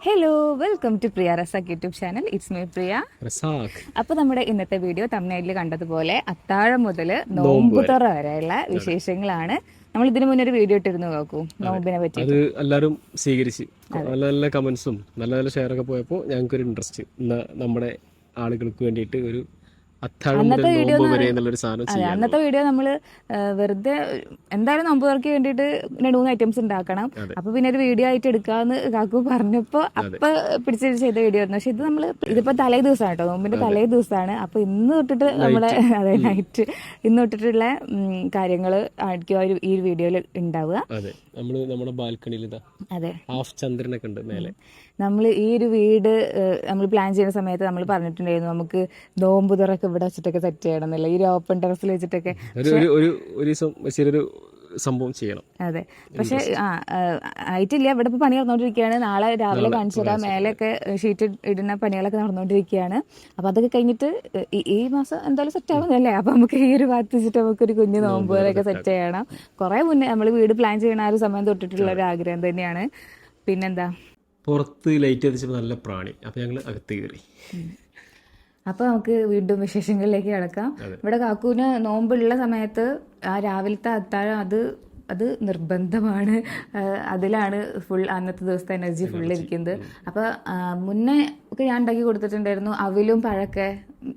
Hello welcome to Priya Razak YouTube channel it's my Priya Razak അപ്പൊ നമ്മുടെ ഇന്നത്തെ video തമിഴ്നാട്ടിൽ കണ്ടതുപോലെ അത്താഴം മുതൽ നോമ്പുതുറ വരെയുള്ള വിശേഷങ്ങളാണ്. നമ്മൾ ഇതിനു മുന്നേ ഒരു വീഡിയോ ഇട്ടിരുന്നു നോക്കൂ നോമ്പിനെ പറ്റി അത് എല്ലാവരും സ്വീകരിച്ച്. നല്ല നല്ല കമന്റ്സും നല്ല നല്ല ഷെയർ ഒക്കെ ഞങ്ങൾക്ക് ഒരു ഇൻട്രസ്റ്റ് ഇന്ന് നമ്മുടെ ആളുകൾക്ക് വേണ്ടിയിട്ട് ഒരു അത്താഴം വീഡിയോ അന്നത്തെ വീഡിയോ നമ്മൾ വെറുതെ എന്തായാലും നോമ്പ് തുറക്ക് വേണ്ടിയിട്ട് രണ്ട് മൂന്ന് ഐറ്റംസ് ഉണ്ടാക്കണം. അപ്പൊ പിന്നെ ഒരു വീഡിയോ ആയിട്ട് എടുക്കാന്ന് കാക്കു പറഞ്ഞപ്പോ അപ്പൊ പിടിച്ചിട്ട് ചെയ്ത വീഡിയോ ആയിരുന്നു. പക്ഷെ ഇത് നമ്മൾ ഇതിപ്പോ തലേ ദിവസമാണ് കേട്ടോ നോമ്പിന്റെ തലേ ദിവസമാണ് അപ്പൊ ഇന്ന് തൊട്ടിട്ട് നമ്മളെ അതെ നൈറ്റ് ഇന്ന് തൊട്ടിട്ടുള്ള കാര്യങ്ങൾ ആയിരിക്കും ഈ ഒരു വീഡിയോയിൽ ഉണ്ടാവുക. നമ്മൾ നമ്മുടെ ബാൽക്കണിയിൽ അതെ. ഹാഫ് ചന്ദ്രനൊക്കെ ഉണ്ട് മേലെ. നമ്മൾ ഈ ഒരു വീട് നമ്മൾ പ്ലാൻ ചെയ്യുന്ന സമയത്ത് നമ്മൾ പറഞ്ഞിട്ടുണ്ടായിരുന്നു നമുക്ക് നോമ്പ് തുറക്ക് ഇവിടെ വെച്ചിട്ടൊക്കെ സെറ്റ് ചെയ്യണം എന്നല്ല. ഈ ഒരു ഓപ്പൺ ടെറസിൽ വെച്ചിട്ടൊക്കെ ഒരു ഒരു ചെറിയൊരു സംഭവം ചെയ്യണം. അതെ. പക്ഷെ ആ ആയിട്ടില്ല. ഇവിടെ പണി നടന്നുകൊണ്ടിരിക്കുകയാണ് നാളെ രാവിലെ കാണിച്ചു തരാം. മേലെയൊക്കെ ഷീറ്റ് ഇടുന്ന പണികളൊക്കെ നടന്നുകൊണ്ടിരിക്കുകയാണ് അപ്പൊ അതൊക്കെ കഴിഞ്ഞിട്ട് ഈ- മാസം എന്തായാലും സെറ്റ് ആവുന്നല്ലേ അപ്പൊ നമുക്ക് ഈ ഒരു ഭാഗത്ത് വെച്ചിട്ട് നമുക്ക് ഒരു കുഞ്ഞു നോമ്പ് പോലെയൊക്കെ സെറ്റ് ചെയ്യണം. കുറെ മുന്നേ നമ്മൾ വീട് പ്ലാൻ ചെയ്യണ ആ ഒരു സമയം തൊട്ടിട്ടുള്ള ഒരു ആഗ്രഹം തന്നെയാണ്. പിന്നെന്താ? പുറത്ത് ലൈറ്റ് എത്തിച്ചപ്പോൾ നല്ല പ്രാണി. അപ്പൊ ഞങ്ങൾ അകത്ത് കയറി. അപ്പൊ നമുക്ക് വീണ്ടും വിശേഷങ്ങളിലേക്ക് കിടക്കാം. ഇവിടെ കാക്കൂന് നോമ്പുള്ള സമയത്ത് ആ രാവിലത്തെ അത്താഴം അത് അത് നിർബന്ധമാണ്. അതിലാണ് ഫുൾ അന്നത്തെ ദിവസത്തെ എനർജി ഫുൾ ഇരിക്കുന്നത്. അപ്പൊ മുന്നേ ഒക്കെ ഞാൻ ഉണ്ടാക്കി കൊടുത്തിട്ടുണ്ടായിരുന്നു. അവിലും പഴക്കെ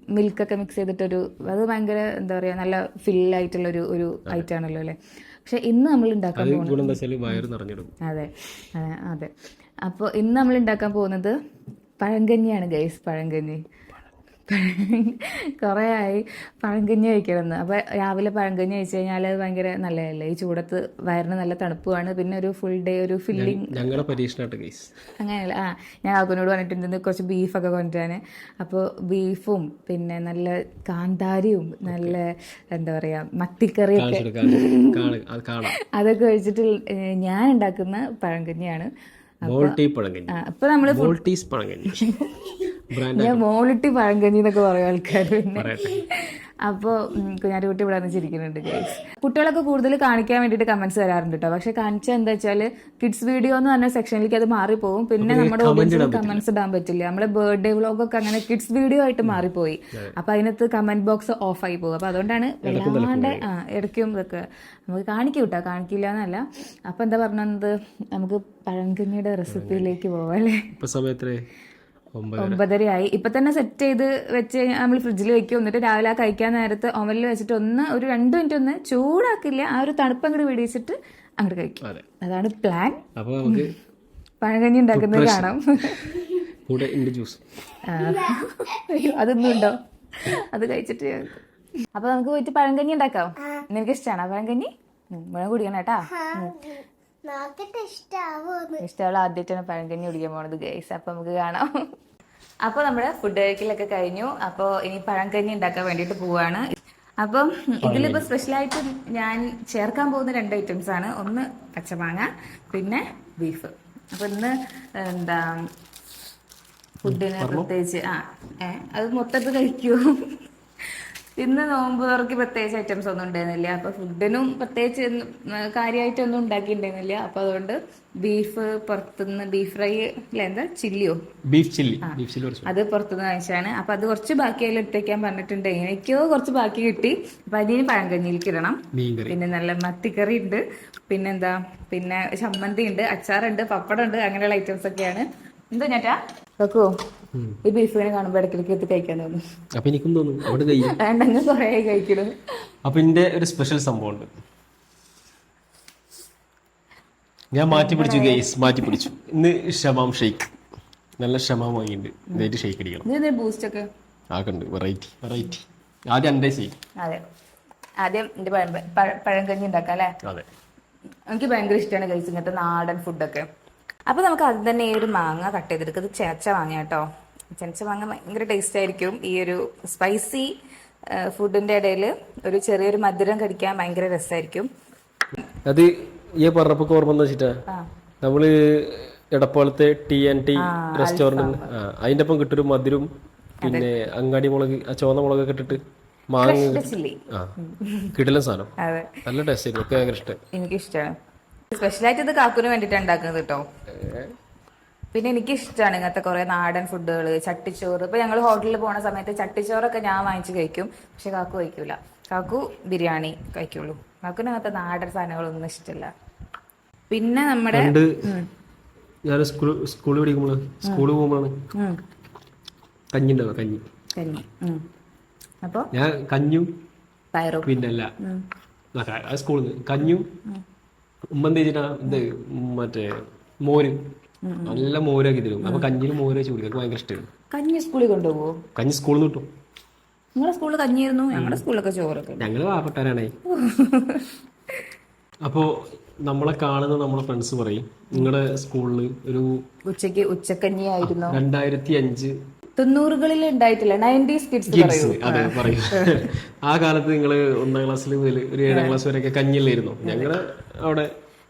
മിൽക്കൊക്കെ മിക്സ് ചെയ്തിട്ടൊരു അത് ഭയങ്കര എന്താ പറയാ നല്ല ഫില്ലായിട്ടുള്ള ഒരു ഒരു ഐറ്റം ആണല്ലോ അല്ലേ? പക്ഷെ ഇന്ന് നമ്മൾ ഉണ്ടാക്കാൻ പോകുന്നത് അതെ. അതെ. അപ്പോൾ ഇന്ന് നമ്മൾ ഉണ്ടാക്കാൻ പോകുന്നത് പഴങ്കഞ്ഞിയാണ് ഗൈസ് പഴങ്കഞ്ഞി കുറേ ആയി പഴങ്കഞ്ഞി കഴിക്കണമെന്ന് അപ്പോൾ രാവിലെ പഴങ്കഞ്ഞി കഴിച്ചു കഴിഞ്ഞാൽ അത് ഭയങ്കര നല്ലതല്ലേ? ഈ ചൂടത്ത് വയറിന് നല്ല തണുപ്പുമാണ്. പിന്നെ ഒരു ഫുൾ ഡേ ഒരു ഫില്ലിങ് ഞങ്ങളുടെ പരീക്ഷണമായിട്ട് അങ്ങനെയല്ല? ആ ഞാൻ കാക്കുനോട് പറഞ്ഞിട്ടുണ്ട് കുറച്ച് ബീഫൊക്കെ കൊണ്ടുവരാൻ അപ്പോൾ ബീഫും പിന്നെ നല്ല കാന്താരിയും നല്ല എന്താ പറയുക മത്തിക്കറിയൊക്കെ അതൊക്കെ കഴിച്ചിട്ട് ഞാൻ ഉണ്ടാക്കുന്ന പഴങ്കഞ്ഞിയാണ് ഇപ്പൊ നമ്മൾ പഴങ്കഞ്ഞി ഞാൻ മോളിട്ടി പഴങ്കഞ്ഞി എന്നൊക്കെ പറയും ആൾക്കാർ പിന്നെ. അപ്പോ അപ്പോൾ കുഞ്ഞാറ്റുകുട്ടി ഇവിടെ നിന്ന് ചിരിക്കുന്നുണ്ട് ഗൈസ് കുട്ടികളൊക്കെ കൂടുതൽ കാണിക്കാൻ വേണ്ടിയിട്ട് കമന്റ്സ് വരാറുണ്ട് കേട്ടോ പക്ഷെ കാണിച്ചാൽ എന്താ വെച്ചാൽ കിഡ്സ് വീഡിയോ എന്ന് പറഞ്ഞ സെക്ഷനിലേക്ക് അത് മാറിപ്പോകും പിന്നെ നമ്മുടെ ഓഡിയൻസിന് കമന്റ്സ് ഇടാൻ പറ്റില്ല. നമ്മളെ ബർത്ത്ഡേ വ്ളോഗൊക്കെ അങ്ങനെ കിഡ്സ് വീഡിയോ ആയിട്ട് മാറിപ്പോയി. അപ്പൊ അതിനകത്ത് കമന്റ് ബോക്സ് ഓഫ് ആയി പോകും. അപ്പൊ അതുകൊണ്ടാണ് വല്ലാണ്ട് ആ ഇടയ്ക്കും ഇതൊക്കെ. നമുക്ക് കാണിക്കും കേട്ടോ കാണിക്കില്ല എന്നല്ല. അപ്പൊ എന്താ പറഞ്ഞത്? നമുക്ക് പഴങ്കഞ്ഞിയുടെ റെസിപ്പിയിലേക്ക് പോവാം അല്ലേ ഒമ്പതരയായി. ഇപ്പൊ തന്നെ സെറ്റ് ചെയ്ത് വെച്ച് നമ്മൾ ഫ്രിഡ്ജിൽ വെക്കും. എന്നിട്ട് രാവിലെ ആ കഴിക്കാൻ നേരത്ത് ഓവനിൽ വെച്ചിട്ട് ഒന്ന് ഒരു രണ്ട് മിനിറ്റ് ഒന്ന് ചൂടാക്കില്ല. ആ ഒരു തണുപ്പ് അങ്ങോട്ട് വെടിയിച്ചിട്ട് അങ്ങോട്ട് കഴിക്കും. അതാണ് പ്ലാൻ അപ്പൊ നമുക്ക് പഴകഞ്ഞി ഉണ്ടാക്കുന്നത് കാണാം. കൂടെ ജ്യൂസ് അയ്യോ അതൊന്നും ഉണ്ടോ? അത് കഴിച്ചിട്ട് അപ്പൊ നമുക്ക് പോയിട്ട് പഴങ്കഞ്ഞി ഉണ്ടാക്കാം. നിനക്ക് ഇഷ്ടമാണോ പഴങ്കഞ്ഞി മുഴം കുടിക്കണം കേട്ടാ. ഇഷ്ടമുള്ള ആദ്യമായിട്ടാണ് പഴങ്കഞ്ഞി കുടിക്കാൻ പോണത് ഗൈസ് അപ്പൊ നമുക്ക് കാണാം. അപ്പൊ നമ്മുടെ ഫുഡ് കഴിക്കലൊക്കെ കഴിഞ്ഞു. അപ്പോൾ ഇനി പഴങ്കഞ്ഞി ഉണ്ടാക്കാൻ വേണ്ടിട്ട് പോവാണ്. അപ്പം ഇതിലിപ്പോ സ്പെഷ്യലായിട്ട് ഞാൻ ചേർക്കാൻ പോകുന്ന രണ്ട് ഐറ്റംസ് ആണ്. ഒന്ന് പച്ചമാങ്ങ പിന്നെ ബീഫ് അപ്പൊ ഇന്ന് എന്താ ഫുഡിന് പ്രത്യേകിച്ച് ആ ഏ അത് മൊത്തത്തിൽ കഴിക്കൂ. ഇന്ന് നോമ്പ് തുറക്ക് പ്രത്യേകിച്ച് ഐറ്റംസ് ഒന്നും ഉണ്ടായിരുന്നില്ല. അപ്പൊ ഫുഡിനും പ്രത്യേകിച്ച് കാര്യമായിട്ടൊന്നും ഉണ്ടാക്കിയിട്ടുണ്ടായിരുന്നില്ല. അപ്പൊ അതുകൊണ്ട് ബീഫ് പുറത്തുനിന്ന് ബീഫ് ഫ്രൈ അല്ല എന്താ? ചില്ലിയോ ബീഫ് ചില്ലി ബീഫ് ചില്ലി അത് പുറത്തുനിന്ന് വാങ്ങിച്ചാണ് അപ്പൊ അത് കുറച്ച് ബാക്കി അതിൽ ഇട്ടേക്കാൻ പറഞ്ഞിട്ടുണ്ട്. എനിക്കോ കുറച്ച് ബാക്കി കിട്ടി. അപ്പൊ അതിന് പഴങ്കഞ്ഞിയിലേക്ക് ഇടണം. പിന്നെ നല്ല മത്തിക്കറി ഉണ്ട്. പിന്നെന്താ? പിന്നെ ചമ്മന്തി ഉണ്ട് അച്ചാറുണ്ട് പപ്പടം ഉണ്ട് അങ്ങനെയുള്ള ഐറ്റംസ് ഒക്കെയാണ്. എന്താ ഞാറ്റാ വെക്കുവോ ഈ ബീഫിനെ കാണുമ്പോ ഇടയ്ക്കിടയ്ക്ക് എത്തി കഴിക്കാൻ തോന്നും. അപ്പൊ എനിക്കും തോന്നും. അവിടെ കയ്യും വേണ്ടങ്ങ് കുറേ കഴിക്കണം. അപ്പൊ എന്റെ ഒരു സ്പെഷ്യൽ സംഭവം ഉണ്ട്. ഞാൻ മാറ്റി പിടിച്ചു ഗൈസ് മാറ്റി പിടിച്ചു. ഇന്ന് ഷമാം ഷെയ്ക്ക് നല്ല ഷമാം വാങ്ങിയിട്ടുണ്ട്. ഇതായിട്ട് ഷെയ്ക്ക് അടിക്കണം. ഇത് ബൂസ്റ്റ് ഒക്കെ? ആക്കുണ്ട് വെറൈറ്റി വെറൈറ്റി ആദ്യം അണ്ടേ ചെയ്യും അതെ. ആദ്യം എന്റെ പഴം- പഴം കഞ്ഞി ഉണ്ടാക്കാം അല്ലേ? അതെ. എനിക്ക് ഭയങ്കര ഇഷ്ടമാണ് കഴിച്ച് ഇങ്ങനത്തെ നാടൻ ഫുഡൊക്കെ അപ്പൊ നമുക്ക് അത് തന്നെ ഈ ഒരു മാങ്ങ കട്ട് ചെയ്തെടുക്കുന്നത് ചേച്ച മാങ്ങ കേട്ടോ ചേച്ച മാങ്ങ ഭയങ്കര ടേസ്റ്റ് ആയിരിക്കും. ഈ ഒരു സ്പൈസി ഫുഡിന്റെ ഇടയിൽ ഒരു ചെറിയൊരു മധുരം കടിക്കാൻ ഭയങ്കര രസമായിരിക്കും അത് ഈ പറഞ്ഞപ്പോ ഓർമ്മ വെച്ചിട്ടാ. നമ്മൾ എടപ്പാളത്തെ ടി ആൻഡ് ടി റെസ്റ്റോറന്റ് അതിന്റെ ഒപ്പം കിട്ടൊരു മധുരം പിന്നെ അങ്ങാടി മുളക് ആ ചുവന്ന മുളകൊക്കെ ഇട്ടിട്ട് മാങ്ങ കിട്ടില്ല സാധനം. നല്ല ടേസ്റ്റ് ആയിരുന്നു. ഒക്കെ ഭയങ്കര ഇഷ്ടം. എനിക്കിഷ്ടമാണ് സ്പെഷ്യലായിട്ട് ഇത് കാക്കുന് വേണ്ടിയിട്ടാണ് ഉണ്ടാക്കുന്നത് കേട്ടോ പിന്നെ എനിക്ക് ഇഷ്ടമാണ് ഇങ്ങനത്തെ കുറെ നാടൻ ഫുഡുകൾ ചട്ടിച്ചോറ്. ഇപ്പൊ ഞങ്ങൾ ഹോട്ടലിൽ പോണ സമയത്ത് ചട്ടിച്ചോറൊക്കെ ഞാൻ വാങ്ങിച്ച് കഴിക്കും. പക്ഷെ കാക്കു കഴിക്കൂല. കാക്കു ബിരിയാണി കഴിക്കുള്ളൂ. കാക്കുന് അങ്ങനത്തെ നാടൻ സാധനങ്ങളൊന്നും ഇഷ്ടമില്ല പിന്നെ നമ്മുടെ ഞാൻ സ്കൂൾ സ്കൂളിൽ പഠിക്കുമ്പോൾ സ്കൂളിൽ പോകുമ്പോഴാണ് കഞ്ഞി ഉണ്ടാവുക കഞ്ഞി. കഞ്ഞി. ഞാൻ കഞ്ഞും പയറും. പിന്നെ അല്ല ഉം. ആ സ്കൂളിൽ നിന്ന് കഞ്ഞും ഉമ്മ എന്ത് ഇത് മറ്റേ മോര്. നല്ല മോരൊക്കെ തരും. അപ്പൊ കഞ്ഞിന് മോര് വെച്ച് കുടിക്കും. ഭയങ്കര ഇഷ്ടമാണ് കഞ്ഞി സ്കൂളിൽ കൊണ്ടുപോകുമോ കഞ്ഞി സ്കൂളിൽ നിന്ന് കിട്ടും. നിങ്ങളുടെ സ്കൂളിൽ കഞ്ഞിയായിരുന്നു? ഞങ്ങളുടെ സ്കൂളിലൊക്കെ ചോറൊക്കെ. ഞങ്ങൾ പാവപ്പെട്ടവരാണേ. അപ്പോ നമ്മളെ കാണുന്ന നമ്മളെ ഫ്രണ്ട്സ് പറയും നിങ്ങളുടെ സ്കൂളിൽ ഒരു ഉച്ചയ്ക്ക് ഉച്ചക്കഞ്ഞി ആയിരുന്നു രണ്ടായിരത്തി അഞ്ച് തൊണ്ണൂറുകളിൽ ഉണ്ടായിട്ടില്ല. നയന്റീസ് കിഡ്സ് അതെ പറയൂ. ആ കാലത്ത് നിങ്ങൾ ഒന്നാം ക്ലാസ്സിൽ മുതൽ ഒരു ഏഴാം ക്ലാസ് വരെയൊക്കെ കഞ്ഞില്ലായിരുന്നു ഞങ്ങൾ അവിടെ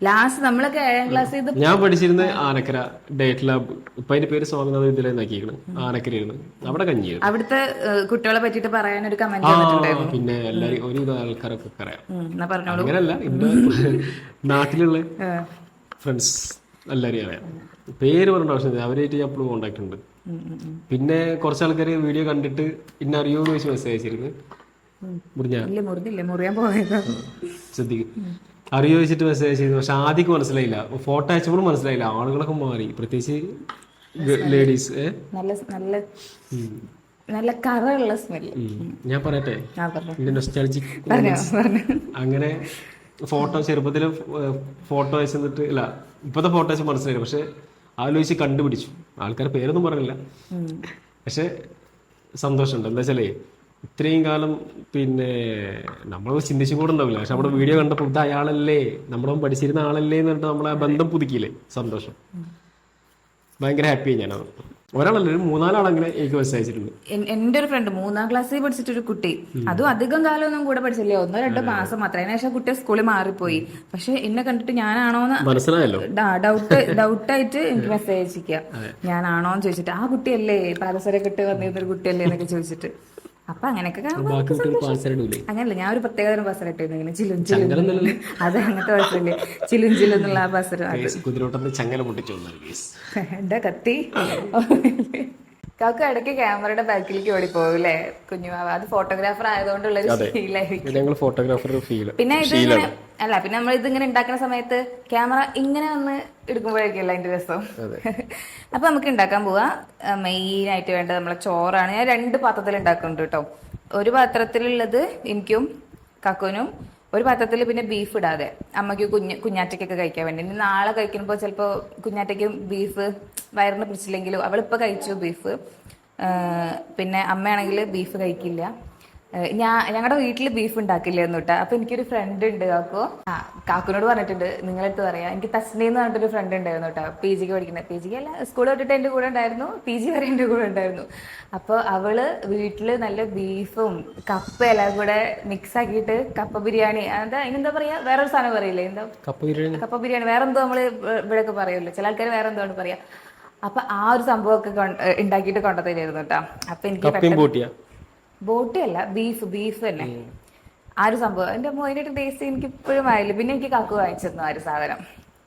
ലാസ്റ്റ് നമ്മളൊക്കെ ഏഴാം ക്ലാസ് ചെയ്ത് ഞാൻ പഠിച്ചിരുന്നത് ആനക്കര ഡേറ്റ് ലാബ് ഇപ്പൊ അതിന്റെ പേര് സ്വാമിനാഥ വിദ്യാലയം ആക്കിയിരിക്കണം ആനക്കരയായിരുന്നു. അവിടെ കഞ്ഞി അവിടുത്തെ കുട്ടികളെ പറ്റിട്ട് പറയാൻ ഒരു കമന്റ് പിന്നെ എല്ലാരും ഒരുവിധ ആൾക്കാരൊക്കെ അറിയാം അങ്ങനല്ല ഇന്ന് നാട്ടിലുള്ള ഫ്രണ്ട്സ് എല്ലാരും അറിയാം. പേര് പറഞ്ഞ ആവശ്യമില്ല. അവരായിട്ട് ഞാൻ എപ്പോഴും കോണ്ടാക്ട് ഉണ്ട്. പിന്നെ കുറച്ച് ആൾക്കാർ വീഡിയോ കണ്ടിട്ട് ഇന്ന അറിയോ എന്ന് ചോദിച്ച് മെസ്സേജ് അയച്ചിരുന്നു. ശ്രദ്ധിക്കും അറിയോ വെച്ചിട്ട് മെസ്സേജ് അയച്ചിരുന്നു. പക്ഷെ ആദ്യം മനസ്സിലായില്ല. ഫോട്ടോ അയച്ചപ്പോഴും മനസ്സിലായില്ല. ആളുകളൊക്കെ മാറി. പ്രത്യേകിച്ച് ലേഡീസ് നല്ല നല്ല കറയുള്ള സ്മെല്ല് ഞാൻ പറയട്ടെ? അങ്ങനെ ഫോട്ടോ ചെറുപ്പത്തിൽ ഫോട്ടോ അയച്ചു തന്നിട്ട് അല്ല ഇപ്പോഴത്തെ ഫോട്ടോ അയച്ച് മനസ്സിലായില്ല. പക്ഷെ ആലോചിച്ച് കണ്ടുപിടിച്ചു. ആൾക്കാർ പേരൊന്നും പറഞ്ഞില്ല. പക്ഷെ സന്തോഷമുണ്ട്. എന്താ വെച്ചാലേ ഇത്രയും കാലം പിന്നെ നമ്മൾ ചിന്തിച്ചു കൂടെ ഉണ്ടാവില്ല. പക്ഷെ നമ്മുടെ വീഡിയോ കണ്ടപ്പോൾ ഇത് അയാളല്ലേ നമ്മുടെ പഠിച്ചിരുന്ന ആളല്ലേ എന്ന് പറഞ്ഞിട്ട് നമ്മളെ ബന്ധം പുതുക്കിയില്ലേ? സന്തോഷം. ഭയങ്കര ഹാപ്പിയായി ഞാനത്. ഒരാളല്ല ഒരു മൂന്നാലാളങ്ങനെ എനിക്ക് എന്റെ ഒരു ഫ്രണ്ട് മൂന്നാം ക്ലാസ്സിൽ പഠിച്ചിട്ടൊരു കുട്ടി. അതും അധികം കാലമൊന്നും കൂടെ പഠിച്ചില്ല ഒന്നോ രണ്ടോ മാസം മാത്രം. അതിനുശേഷം കുട്ടി സ്കൂളിൽ മാറിപ്പോയി. പക്ഷെ എന്നെ കണ്ടിട്ട് ഞാനാണോന്ന് മനസ്സിലായല്ലോ. ഡൗട്ട് ഡൗട്ടായിട്ട് എനിക്ക് മെസ്സേജ് അയച്ചിരിക്കാം ഞാനാണോന്ന് ചോദിച്ചിട്ട് ആ കുട്ടിയല്ലേ? പാദസരൊക്കെ ഇട്ട് വന്നിരുന്ന ഒരു കുട്ടിയല്ലേ? എന്നൊക്കെ ചോദിച്ചിട്ട്. അപ്പൊ അങ്ങനെയൊക്കെ അങ്ങനല്ല ഞാൻ ഒരു പ്രത്യേക തരം ബസർ ഇട്ടിരുന്നു ഇങ്ങനെ ചിലും ചിലും അത് അങ്ങനത്തെ ബസ്സല്ലേ ചിലും ചിലും എന്നുള്ള ആ ബസർ കുതിരോട്ടത്തിന് ചങ്ങല പൊട്ടിച്ചു വന്നാൽ എന്താ കത്തി? കാക്ക ഇടയ്ക്ക് ക്യാമറയുടെ ബാക്കിലേക്ക് ഓടി പോകൂലേ കുഞ്ഞുമാവ അത് ഫോട്ടോഗ്രാഫർ ആയതുകൊണ്ടുള്ള ഒരു ഫീലായിരിക്കും ഞങ്ങൾ ഫോട്ടോഗ്രാഫർ ഫീൽ പിന്നെ ഇത് അല്ല പിന്നെ നമ്മൾ ഇതിങ്ങനെ ഉണ്ടാക്കുന്ന സമയത്ത് ക്യാമറ ഇങ്ങനെ വന്ന് എടുക്കുമ്പോഴേക്കല്ല അതിന്റെ രസം. അപ്പൊ നമുക്ക് ഉണ്ടാക്കാൻ പോവാ. മെയിൻ ആയിട്ട് വേണ്ടത് നമ്മളെ ചോറാണ്. ഞാൻ രണ്ട് പാത്രത്തിൽ ഉണ്ടാക്കുന്നുണ്ട് കേട്ടോ. ഒരു പാത്രത്തിലുള്ളത് എനിക്കും കക്കുനും ഒരു പാത്രത്തിൽ പിന്നെ ബീഫ് ഇടാതെ. അമ്മയ്ക്ക് കുഞ്ഞ് കുഞ്ഞാറ്റയ്ക്കൊക്കെ കഴിക്കാൻ വേണ്ടി. നാളെ കഴിക്കുമ്പോൾ ചിലപ്പോൾ കുഞ്ഞാറ്റയ്ക്കും ബീഫ് വയറിന് പിടിച്ചില്ലെങ്കിലും അവളിപ്പോൾ കഴിച്ചു ബീഫ്. പിന്നെ അമ്മയാണെങ്കിൽ ബീഫ് കഴിക്കില്ല. ഞാൻ ഞങ്ങളുടെ വീട്ടിൽ ബീഫ് ഉണ്ടാക്കില്ലായിരുന്നു കേട്ടോ അപ്പൊ എനിക്കൊരു ഫ്രണ്ട് ഉണ്ട് കാക്കു. ആ കാക്കുനോട് പറഞ്ഞിട്ടുണ്ട് നിങ്ങളടുത്ത് പറയാം. എനിക്ക് തസ്നി എന്ന് പറഞ്ഞിട്ടൊരു ഫ്രണ്ട് ഉണ്ടായിരുന്നു കേട്ടോ പി ജിക്ക് പഠിക്കുന്നത് പി ജിക്ക് അല്ല സ്കൂൾ തൊട്ടിട്ട് എന്റെ കൂടെ ഉണ്ടായിരുന്നു പി ജി വരെ എന്റെ കൂടെ ഉണ്ടായിരുന്നു. അപ്പോൾ അവൾ വീട്ടിൽ നല്ല ബീഫും കപ്പ എല്ലാം കൂടെ മിക്സ് ആക്കിയിട്ട് കപ്പ ബിരിയാണി എന്താ പറയാ? വേറൊരു സാധനം പറയില്ലേ? എന്താ? കപ്പ ബിരിയാണി. കപ്പ ബിരിയാണി. വേറെന്തോ നമ്മൾ നമ്മൾ ഇവിടെയൊക്കെ പറയുമല്ലോ ചില ആൾക്കാർ വേറെന്തോ പറയാ. അപ്പൊ ആ ഒരു സംഭവമൊക്കെ ഉണ്ടാക്കിട്ട് ഉണ്ടാക്കിയിട്ട് കൊണ്ടുതരുമായിരുന്നു കേട്ടോ. അപ്പൊ എനിക്ക് ബോട്ടി അല്ല ബീഫ് ബീഫ് തന്നെ. ആ ഒരു സംഭവം. എന്റെ മോയിന്റെ ടേസ്റ്റ് എനിക്ക് ഇപ്പോഴും ആയില്ല. പിന്നെ എനിക്ക് കാക്കു വാങ്ങിച്ചിരുന്നു ആ ഒരു സാധനം.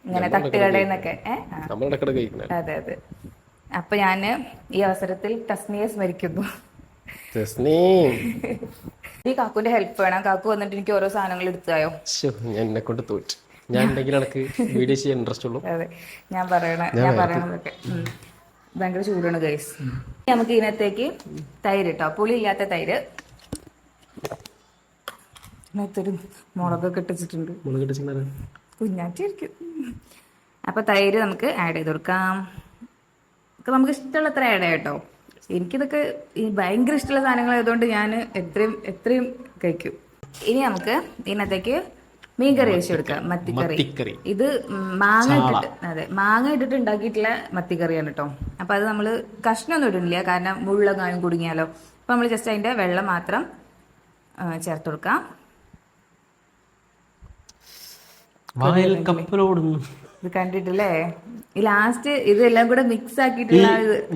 ഇങ്ങനെ തട്ടുകടയിൽ നിന്നൊക്കെ. അതെ അതെ. അപ്പൊ ഞാൻ ഈ അവസരത്തിൽ തസ്നിയെ സ്മരിക്കുന്നു. ഈ കാക്കുവിന്റെ ഹെൽപ്പ് വേണം. കാക്കു വന്നിട്ട് എനിക്ക് ഓരോ സാധനങ്ങൾ എടുത്തായോ? എന്നെ കൊണ്ട് തോറ്റ്. ഞാൻ ഉണ്ടെങ്കിൽ എനിക്ക് വീഡിയോ ചെയ്യാൻ ഇൻട്രസ്റ്റ് ഉള്ളൂ. അതെ ഞാൻ പറയണ ഞാൻ പറയണതൊക്കെ. ഭയങ്കര ചൂടാണ് ഗൈസ് നമുക്ക് ഇതിനകത്തേക്ക് തൈര് കേട്ടോ പുളി ഇല്ലാത്ത തൈര്. ഇതിനകത്തൊരു മുളകൊക്കെ ഇട്ടിച്ചിട്ടുണ്ട്. കുഞ്ഞാറ്റിരിക്കും അപ്പൊ തൈര് നമുക്ക് ആഡ് ചെയ്ത് കൊടുക്കാം. ഒക്കെ നമുക്ക് ഇഷ്ടമുള്ള അത്ര ആഡ് ചെയ്യാം കേട്ടോ എനിക്കിതൊക്കെ ഈ ഭയങ്കര ഇഷ്ടമുള്ള സാധനങ്ങൾ ആയതുകൊണ്ട് ഞാൻ എത്രയും എത്രയും കഴിക്കും. ഇനി നമുക്ക് ഇതിനകത്തേക്ക് മീൻകറി വെച്ച് കൊടുക്കുക മത്തിക്കറി. ഇത് മാങ്ങ ഇട്ടിട്ട് അതെ മാങ്ങ ഇട്ടിട്ട് ഉണ്ടാക്കിയിട്ടുള്ള മത്തിക്കറിയാണ് കേട്ടോ അപ്പൊ അത് നമ്മൾ കഷ്ണമൊന്നും ഇടുന്നില്ല കാരണം മുള്ളെങ്ങാനും കുടുങ്ങിയാലോ. അപ്പൊ നമ്മൾ ജസ്റ്റ് അതിന്റെ വെള്ളം മാത്രം ചേർത്ത് കൊടുക്കാം ഇത് കണ്ടിട്ടില്ലേ? ഈ ലാസ്റ്റ് ഇതെല്ലാം കൂടെ മിക്സ് ആക്കിയിട്ടുള്ള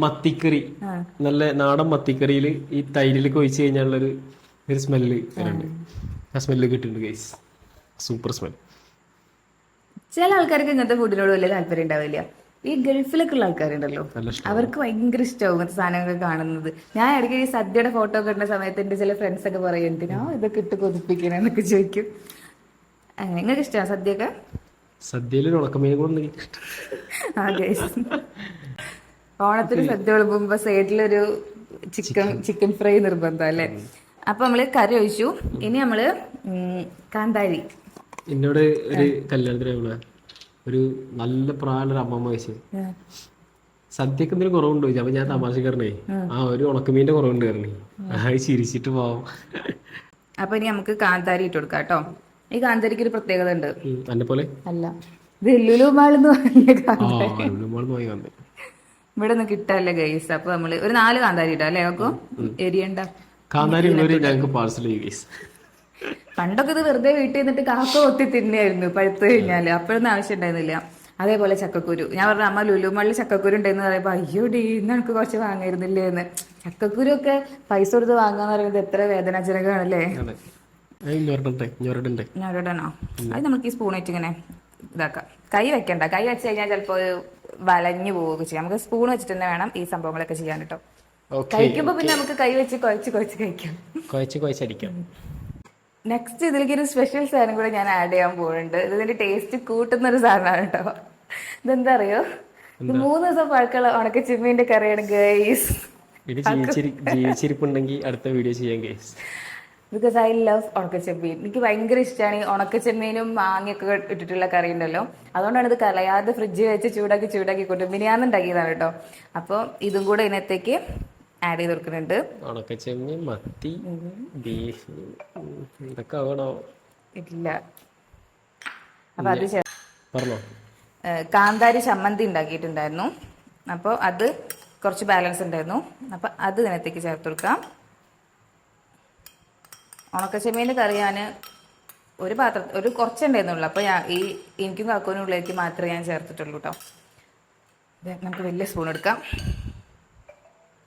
മത്തിക്കറി നല്ല നാടൻ മത്തിക്കറിയിൽ ഈ തൈരിലേക്ക് കൊഴിച്ചു കഴിഞ്ഞാലുള്ളൊരു ഒരു സ്മെല്ല് വരുന്നുണ്ട് ആ. സ്മെല്ല് കിട്ടുന്നുണ്ട് ഗൈസ് സൂപ്പർ സ്മെൽ. ചില ആൾക്കാർക്ക് ഇങ്ങനത്തെ ഫുഡിനോട് വലിയ താല്പര്യം ഉണ്ടാവില്ല. ഈ ഗൾഫിലൊക്കെ ഉള്ള ആൾക്കാരുണ്ടല്ലോ. അവർക്ക് ഭയങ്കര ഇഷ്ടമാവും ഇങ്ങനത്തെ സാധനങ്ങൾ കാണുന്നത്. ഞാൻ ഇടയ്ക്ക് ഈ സദ്യയുടെ ഫോട്ടോ ഒക്കെ ഇടുന്ന സമയത്ത് എന്റെ ചില ഫ്രണ്ട്സ് ഒക്കെ പറയും എന്തിനാ ഇതൊക്കെ ഇട്ട് കൊതിപ്പിക്കണെന്നൊക്കെ ചോദിക്കും. അങ്ങനെ നിങ്ങൾക്ക് ഇഷ്ടമാണ് സദ്യയൊക്കെ? സദ്യയിൽ ഉണക്കമീൻ കൂടെ ഓണത്തിന് സദ്യ വിളമ്പുമ്പോ സൈഡിലൊരു ചിക്കൻ ചിക്കൻ. ഫ്രൈ നിർബന്ധം അല്ലേ? അപ്പൊ നമ്മൾ കറി ഒഴിച്ചു. ഇനി നമ്മൾ കാന്താരി. എന്നോട് ഒരു കല്യാണത്തിന് നമ്മൾ ഒരു നല്ല പ്രായമുള്ള അമ്മമ്മ വെച്ച് സദ്യക്ക് എന്തെങ്കിലും കുറവുണ്ടോ ചോദിച്ചു. അപ്പൊ ഞാൻ തമാശക്കാരനേ ആ. ഒരു ഉണക്കമീന്റെ കുറവുണ്ട് കയറണേ ആ. ചിരിച്ചിട്ട് പോവാം. അപ്പൊ ഇനി നമുക്ക് കാന്താരി ഇട്ട് കൊടുക്കാം കേട്ടോ. ഈ കാന്താരിക്ക് ഒരു പ്രത്യേകത ഉണ്ട്. എന്നെ പോലെ? അല്ല. ഇത് പറഞ്ഞ ഇവിടെ നിന്ന് കിട്ടാല്ല ഗൈസ് അപ്പൊ നമ്മൾ ഒരു നാല് കാന്താരി ഇട്ടാ അല്ലേ നോക്കൂ. എരിയണ്ട. കാന്താരി ഞങ്ങൾക്ക് പാർസൽ guys. പണ്ടൊക്കെ ഇത് വെറുതെ വീട്ടിൽ നിന്നിട്ട് കാക്ക കൊത്തി തിന്നായിരുന്നു. പഴുത്തു കഴിഞ്ഞാൽ. അപ്പോഴൊന്നും ആവശ്യം ഉണ്ടായിരുന്നില്ല അതേപോലെ ചക്കക്കുരു. ഞാൻ പറഞ്ഞ അമ്മ ലുലുമള്ളി ചക്കക്കുരു ഉണ്ടെന്ന് പറയുമ്പോ അയ്യോ ഡീ ഇന്ന് എനിക്ക് കുറച്ച് വാങ്ങായിരുന്നില്ലേ? എന്ന്. ചക്കക്കുരു ഒക്കെ പൈസ കൊടുത്ത് വാങ്ങാന്ന് പറയുന്നത് എത്ര വേദനാജനകമാണല്ലേ? അതെ. നമുക്ക് ഈ സ്പൂണായിട്ട് ഇങ്ങനെ ഇതാക്കാം. കൈ വെക്കണ്ട. കൈ വെച്ച് കഴിഞ്ഞാൽ ചിലപ്പോ വലഞ്ഞു പോവുകയൊക്കെ ചെയ്യാം. നമുക്ക് സ്പൂൺ വെച്ചിട്ട് തന്നെ വേണം ഈ സംഭവങ്ങളൊക്കെ ചെയ്യാൻ കേട്ടോ. കഴിക്കുമ്പോ പിന്നെ നമുക്ക് കൈ വെച്ച് കുഴച്ച് കുഴച്ച് കഴിക്കാം. കുഴച്ച് കുഴച്ചടിക്കാം. നെക്സ്റ്റ് ഇതിലേക്ക് ഒരു സ്പെഷ്യൽ സാധനം കൂടെ ഞാൻ ആഡ് ചെയ്യാൻ പോകുന്നുണ്ട് ഇതിന്റെ ടേസ്റ്റ് കൂട്ടുന്ന ഒരു സാധനമാണ് കേട്ടോ ഇതെന്താ അറിയോ? ഇത് മൂന്ന് ദിവസം പഴക്കമുള്ള ഉണക്ക ചിമ്മീന്റെ കറിയാണ് ഗേസ് ജീവിച്ചിരിപ്പുണ്ടെങ്കിൽ അടുത്ത വീഡിയോ ചെയ്യാം ഗേസ് ബിക്കോസ് ഐ ലവ് ഉണക്കച്ചെമ്മീൻ എനിക്ക് ഭയങ്കര ഇഷ്ടമാണ് ഈ ഉണക്കച്ചെമ്മീനും മാങ്ങയൊക്കെ ഇട്ടിട്ടുള്ള കറി ഉണ്ടല്ലോ. അതുകൊണ്ടാണ് ഇത് കലയാതെ ഫ്രിഡ്ജിൽ വെച്ച് ചൂടാക്കി ചൂടാക്കി കൊണ്ടും മിനിയാന്ന് ഉണ്ടാക്കിയതാണ് കേട്ടോ അപ്പോൾ ഇതും കൂടെ ഇതിനകത്തേക്ക് ആഡ് ചെയ്ത് കൊടുക്കുന്നുണ്ട്. ഉണക്കച്ചെമ്മീൻ മത്തി ബീഫ് ഇതൊക്കെ ആവണോ ഇല്ല. അപ്പൊ അത് പറഞ്ഞോ. കാന്താരി ചമ്മന്തി ഉണ്ടാക്കിയിട്ടുണ്ടായിരുന്നു. അപ്പോൾ അത് കുറച്ച് ബാലൻസ് ഉണ്ടായിരുന്നു. അപ്പോൾ അത് ഇതിനകത്തേക്ക് ചേർത്ത് കൊടുക്കാം. ഉണക്കച്ചെമ്മീന്റെ കറി ഞാൻ ഒരു പാത്രം ഒരു കുറച്ചുണ്ടായിരുന്നുള്ളൂ അപ്പോൾ ഞാൻ ഈ എനിക്കും കാക്കോനും ഉള്ളിലേക്ക് മാത്രമേ ഞാൻ ചേർത്തിട്ടുള്ളൂ കേട്ടോ നമുക്ക് വലിയ സ്പൂൺ എടുക്കാം.